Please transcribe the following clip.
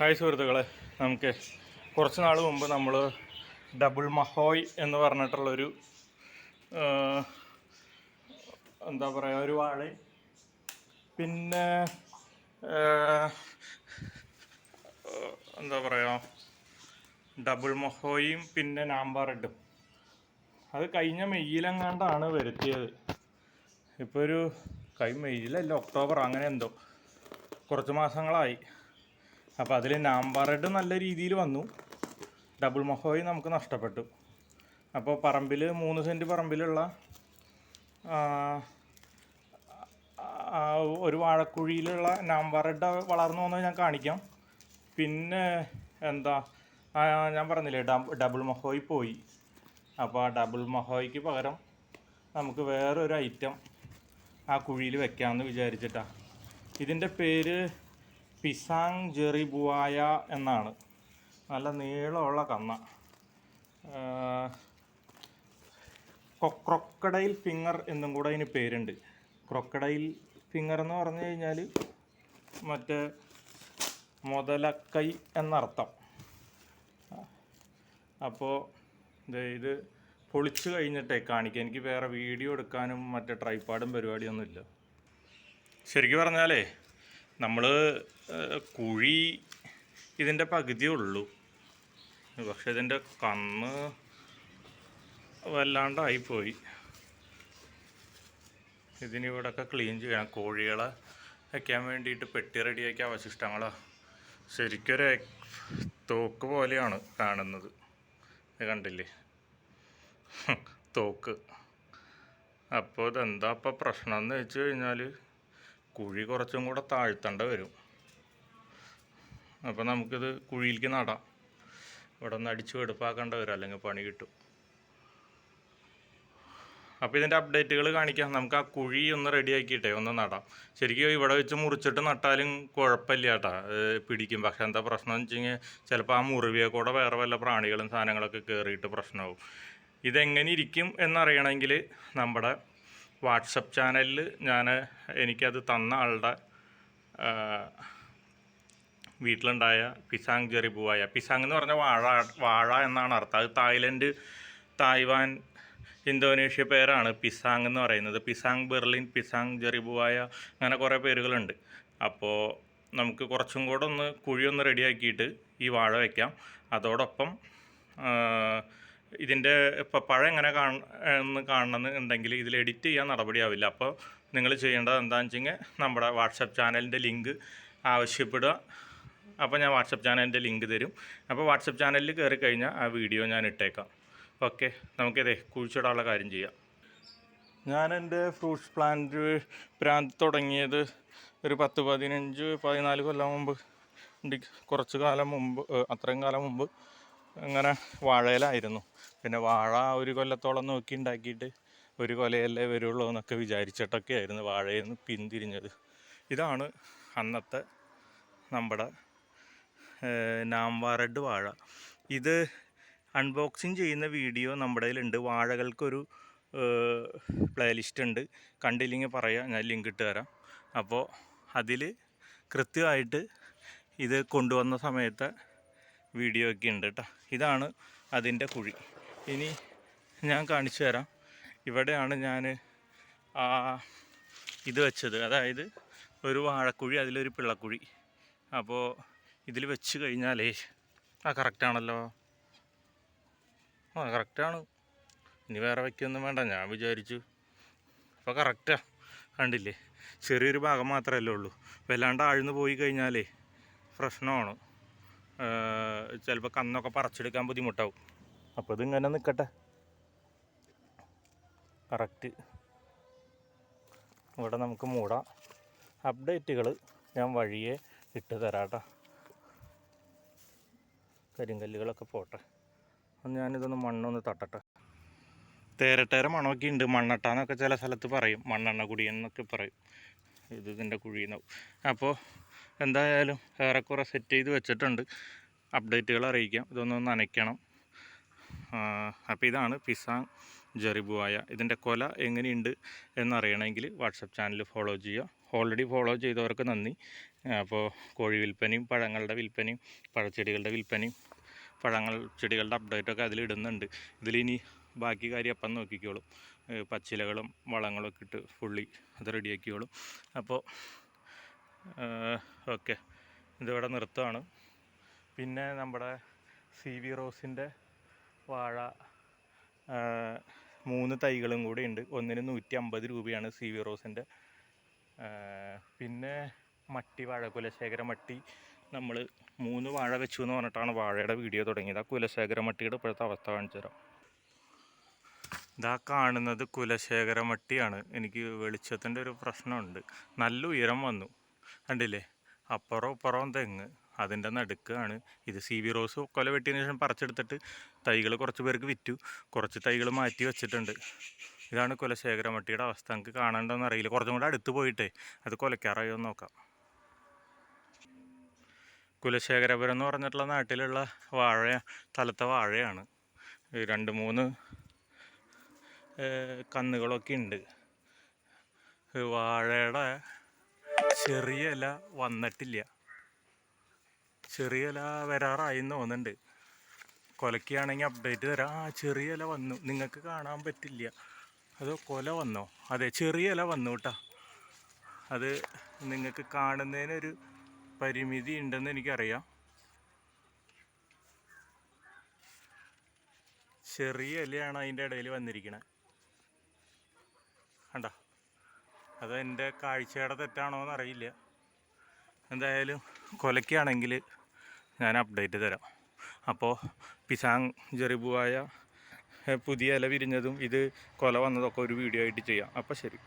Hi സുഹൃത്തുക്കളെ. നമുക്ക് കുറച്ച് നാൾ മുമ്പ് നമ്മൾ ഡബിൾ മഹോയ് എന്ന് പറഞ്ഞിട്ടുള്ളൊരു എന്താ പറയുക ഒരു വാഴ പിന്നെ എന്താ പറയുക ഡബിൾ മഹോയും പിന്നെ നാമ്പാറെഡും അത് കഴിഞ്ഞ മെയ്യിലെങ്ങാണ്ടാണ് വരുത്തിയത്. ഇപ്പോൾ ഒരു കൈ മെയ്യിലല്ല ഒക്ടോബർ അങ്ങനെ എന്തോ. കുറച്ച് മാസങ്ങളായി. അപ്പോൾ അതിൽ നാമ്പാറെഡ് നല്ല രീതിയിൽ വന്നു. ഡബിൾ മൊഹോയി നമുക്ക് നഷ്ടപ്പെട്ടു. അപ്പോൾ പറമ്പിൽ മൂന്ന് സെന്റ് പറമ്പിലുള്ള ഒരു വാഴക്കുഴിയിലുള്ള നാമ്പാറെഡ് വളർന്നു വന്നത് ഞാൻ കാണിക്കാം. പിന്നെ എന്താ ഞാൻ പറഞ്ഞില്ലേ ഡബ് ഡബിൾ മൊഹോയി പോയി. അപ്പോൾ ആ ഡബിൾ മൊഹോയ്ക്ക് പകരം നമുക്ക് വേറൊരു ഐറ്റം ആ കുഴിയിൽ വെക്കാമെന്ന് വിചാരിച്ചിട്ടാണ് ഇതിന്റെ പേര് പിസാങ് ജെറിബുവായ എന്നാണ്. നല്ല നീളമുള്ള കന്ന. ക്രൊക്കഡൈൽ ഫിംഗർ എന്നും കൂടെ അതിന് പേരുണ്ട്. ക്രൊക്കഡൈൽ ഫിംഗർ എന്ന് പറഞ്ഞു കഴിഞ്ഞാൽ മറ്റേ മുതലക്കൈ എന്നർത്ഥം. അപ്പോൾ ഇത് പൊളിച്ച് കഴിഞ്ഞിട്ടേ കാണിക്കുക എനിക്ക് വേറെ വീഡിയോ എടുക്കാനും മറ്റേ ട്രൈപ്പാടും പരിപാടിയൊന്നുമില്ല. ശരിക്കും പറഞ്ഞാലേ നമ്മൾ കുഴി ഇതിന്റെ പകുതിയേ ഉള്ളൂ. പക്ഷെ ഇതിന്റെ കണ്ണ് വല്ലാണ്ടായിപ്പോയി ഇതിനിവിടെയൊക്കെ ക്ലീൻ ചെയ്യണം. കോഴികളെ വയ്ക്കാൻ വേണ്ടിയിട്ട് പെട്ടി റെഡിയാക്കിയ അവശിഷ്ടങ്ങളാ ശരിക്കൊരു തോക്ക് പോലെയാണ് കാണുന്നത്. കണ്ടില്ലേ? തോക്ക്. അപ്പോൾ ഇതെന്താ ഇപ്പോൾ പ്രശ്നം എന്ന് വെച്ച് കഴിഞ്ഞാൽ കുഴി കുറച്ചും കൂടെ താഴ്ത്തേണ്ട വരും. അപ്പോൾ നമുക്കിത് കുഴിയിലേക്ക് നടാം. ഇവിടെ ഒന്ന് അടിച്ച് വെടുപ്പാക്കേണ്ട വരും അല്ലെങ്കിൽ പണി കിട്ടും. അപ്പോൾ ഇതിന്റെ അപ്ഡേറ്റുകൾ കാണിക്കാം. നമുക്ക് ആ കുഴി ഒന്ന് റെഡിയാക്കിയിട്ടേ ഒന്ന് നടാം. ശരിക്കും ഇവിടെ വെച്ച് മുറിച്ചിട്ട് നട്ടാലും കുഴപ്പമില്ല കേട്ടാ. പിടിക്കും. പക്ഷെ എന്താ പ്രശ്നം എന്ന് വെച്ച് കഴിഞ്ഞാൽ ചിലപ്പോൾ ആ മുറിവിയെ കൂടെ വേറെ വല്ല പ്രാണികളും സാധനങ്ങളൊക്കെ കയറിയിട്ട് പ്രശ്നമാവും. ഇതെങ്ങനെ ഇരിക്കും എന്നറിയണമെങ്കിൽ നമ്മുടെ വാട്സപ്പ് ചാനലിൽ ഞാൻ എനിക്കത് തന്ന ആളുടെ വീട്ടിലുണ്ടായ പിസാങ് ജെറിബുവായ പിസാങ് എന്ന് പറഞ്ഞാൽ വാഴ വാഴ എന്നാണ് അർത്ഥം. അത് തായ്ലൻഡ് തായ്വാൻ ഇന്തോനേഷ്യ പേരാണ് പിസാങ് എന്ന് പറയുന്നത്. പിസാങ് ബെർലിൻ പിസാങ് ജെറിബുവായ അങ്ങനെ കുറേ പേരുകളുണ്ട്. അപ്പോൾ നമുക്ക് കുറച്ചും കൂടെ ഒന്ന് കുഴിയൊന്ന് റെഡിയാക്കിയിട്ട് ഈ വാഴ വയ്ക്കാം അതോടൊപ്പം ഇതിന്റെ ഇപ്പോൾ പഴം എങ്ങനെ കാണ കാണണമെന്നുണ്ടെങ്കിൽ ഇതിൽ എഡിറ്റ് ചെയ്യാൻ നടപടിയാവില്ല. അപ്പോൾ നിങ്ങൾ ചെയ്യേണ്ടത് എന്താണെന്ന് വെച്ചാൽ നമ്മുടെ വാട്സപ്പ് ചാനലിന്റെ ലിങ്ക് ആവശ്യപ്പെടുക. അപ്പോൾ ഞാൻ വാട്സപ്പ് ചാനലിന്റെ ലിങ്ക് തരും. അപ്പോൾ വാട്സപ്പ് ചാനലിൽ കയറി കഴിഞ്ഞാൽ ആ വീഡിയോ ഞാൻ ഇട്ടേക്കാം. ഓക്കെ നമുക്കിതേ കുഴിച്ചിടാനുള്ള കാര്യം ചെയ്യാം. ഞാൻ എന്റെ ഫ്രൂട്ട്സ് പ്ലാന്റ് പ്രാന്ത് തുടങ്ങിയത് ഒരു പത്ത് പതിനഞ്ച് പതിനാല് കൊല്ലം മുമ്പ്. കുറച്ച് കാലം മുമ്പ് അത്രയും കാലം മുമ്പ്. അങ്ങനെ വാഴയിലായിരുന്നു. പിന്നെ വാഴ ഒരു കൊല്ലത്തോളം നോക്കി ഉണ്ടാക്കിയിട്ട് ഒരു കൊലയല്ലേ വരുള്ളൂ എന്നൊക്കെ വിചാരിച്ചിട്ടൊക്കെ ആയിരുന്നു വാഴയിൽ നിന്ന് പിന്തിരിഞ്ഞത്. ഇതാണ് അന്നത്തെ നമ്മുടെ നാംവാറഡ് വാഴ. ഇത് അൺബോക്സിങ് ചെയ്യുന്ന വീഡിയോ നമ്മുടെ കയ്യിലുണ്ട്. വാഴകൾക്കൊരു പ്ലേലിസ്റ്റ് ഉണ്ട്. കണ്ടില്ലെങ്കിൽ പറയാം ഞാൻ ലിങ്ക് ഇട്ട് തരാം. അപ്പോൾ അതിൽ കൃത്യമായിട്ട് ഇത് കൊണ്ടുവന്ന സമയത്തെ വീഡിയോ ഒക്കെ ഉണ്ട് കേട്ടോ ഇതാണ് അതിന്റെ കുഴി. ഇനി ഞാൻ കാണിച്ചു തരാം. ഇവിടെയാണ് ഞാൻ ആ ഇത് വെച്ചത്. അതായത് ഒരു വാഴക്കുഴി അതിലൊരു പിള്ളക്കുഴി. അപ്പോൾ ഇതിൽ വെച്ച് കഴിഞ്ഞാലേ ആ കറക്റ്റാണല്ലോ ആ കറക്റ്റാണ് ഇനി വേറെ വയ്ക്കൊന്നും വേണ്ട. ഞാൻ വിചാരിച്ചു. അപ്പോൾ കറക്റ്റാ കണ്ടില്ലേ? ചെറിയൊരു ഭാഗം മാത്രമല്ലേ ഉള്ളൂ. വല്ലാണ്ട് ആഴ്ന്നു പോയി കഴിഞ്ഞാലേ പ്രശ്നമാണ്. ചിലപ്പോൾ കന്നൊക്കെ പറിച്ചെടുക്കാൻ ബുദ്ധിമുട്ടാവും. അപ്പോൾ ഇതിങ്ങനെ നിൽക്കട്ടെ കറക്റ്റ് ഇവിടെ നമുക്ക് മൂടാം. അപ്ഡേറ്റുകൾ ഞാൻ വഴിയെ ഇട്ട് തരാട്ടോ. കരിങ്കല്ലുകളൊക്കെ പോട്ടെ. ഒന്ന് ഞാനിതൊന്ന് മണ്ണൊന്ന് തട്ടട്ടെ. തേരട്ടേര മണമൊക്കെ ഉണ്ട് മണ്ണട്ടാന്നൊക്കെ ചില സ്ഥലത്ത് പറയും. മണ്ണെണ്ണ കുടിയെന്നൊക്കെ പറയും. ഇത് ഇതിന്റെ കുഴിയെന്നാവും. അപ്പോൾ എന്തായാലും ഏറെക്കുറെ സെറ്റ് ചെയ്ത് വെച്ചിട്ടുണ്ട്. അപ്ഡേറ്റുകൾ അറിയിക്കാം. ഇതൊന്ന് നനയ്ക്കണം. അപ്പോൾ ഇതാണ് പിസാങ് ജെറിബുവായ ഇതിന്റെ കൊല എങ്ങനെയുണ്ട് എന്നറിയണമെങ്കിൽ വാട്സപ്പ് ചാനൽ ഫോളോ ചെയ്യുക. ഓൾറെഡി ഫോളോ ചെയ്തവർക്ക് നന്ദി. അപ്പോൾ കോഴി വിൽപ്പനയും പഴങ്ങളുടെ വിൽപ്പനയും പഴച്ചെടികളുടെ വിൽപ്പനയും പഴങ്ങൾ ചെടികളുടെ അപ്ഡേറ്റൊക്കെ അതിലിടുന്നുണ്ട് ഇതിലിനി ബാക്കി കാര്യം അപ്പം നോക്കിക്കോളും. പച്ചിലകളും വളങ്ങളൊക്കെ ഇട്ട് ഫുള്ളി അത് റെഡിയാക്കിയോളും അപ്പോൾ ഓക്കെ. ഇതിവിടെ നിർത്തുകയാണ് പിന്നെ നമ്മുടെ സി വി റോസിന്റെ വാഴ മൂന്ന് തൈകളും കൂടി ഉണ്ട്. ഒന്നിന് നൂറ്റി അമ്പത് രൂപയാണ് സി വി റോസിന്റെ പിന്നെ മട്ടി വാഴ കുലശേഖര മട്ടി. നമ്മൾ മൂന്ന് വാഴ വെച്ചു എന്ന് പറഞ്ഞിട്ടാണ് വാഴയുടെ വീഡിയോ തുടങ്ങിയത്. ആ കുലശേഖര മട്ടിയുടെ ഇപ്പോഴത്തെ അവസ്ഥ കാണിച്ചു തരാം. ഇതാ കാണുന്നത് കുലശേഖര മട്ടിയാണ്. എനിക്ക് വെളിച്ചത്തിന്റെ ഒരു പ്രശ്നമുണ്ട്. നല്ല ഉയരം വന്നു. കണ്ടില്ലേ? അപ്പുറം ഇപ്പുറം തെങ്ങ്. അതിന്റെ നടുക്കാണ്. ഇത് സി വി റോസ് കൊല വെട്ടിയതിന് ശേഷം പറിച്ചെടുത്തിട്ട് തൈകൾ കുറച്ച് പേർക്ക് വിറ്റു. കുറച്ച് തൈകൾ മാറ്റി വെച്ചിട്ടുണ്ട്. ഇതാണ് കുലശേഖരമട്ടിയുടെ അവസ്ഥ. നമുക്ക് കാണേണ്ടതെന്ന് അറിയില്ല. കുറച്ചും കൂടെ അടുത്ത് പോയിട്ടേ. അത് കൊലക്കാറായോ എന്ന് നോക്കാം. കുലശേഖരപുരം എന്ന് പറഞ്ഞിട്ടുള്ള നാട്ടിലുള്ള വാഴ സ്ഥലത്തെ വാഴയാണ്. രണ്ട് മൂന്ന് കന്നുകളൊക്കെ ഉണ്ട്. വാഴയുടെ ചെറിയ ഇല വന്നിട്ടില്ല. ചെറിയ ഇല വരാറായി എന്ന് തോന്നുന്നുണ്ട്. കൊലക്കുകയാണെങ്കിൽ അപ്ഡേറ്റ് തരാം. ആ ചെറിയ ഇല വന്നു. നിങ്ങൾക്ക് കാണാൻ പറ്റില്ല. അത് കൊല വന്നോ? അതെ ചെറിയ ഇല വന്നു കേട്ടോ. അത് നിങ്ങൾക്ക് കാണുന്നതിനൊരു പരിമിതി ഉണ്ടെന്ന് എനിക്കറിയാം. ചെറിയ ഇലയാണ് അതിന്റെ ഇടയിൽ വന്നിരിക്കുന്നത് കണ്ട? അത് എന്റെ കാഴ്ചയുടെ തെറ്റാണോ എന്നറിയില്ല. എന്തായാലും കൊലയ്ക്കാണെങ്കിൽ ഞാൻ അപ്ഡേറ്റ് തരാം. അപ്പോൾ പിസാങ് ജെറിബുവായ പുതിയ ഇല വിരിഞ്ഞതും ഇത് കൊല വന്നതൊക്കെ ഒരു വീഡിയോ ആയിട്ട് ചെയ്യാം. അപ്പോൾ ശരി.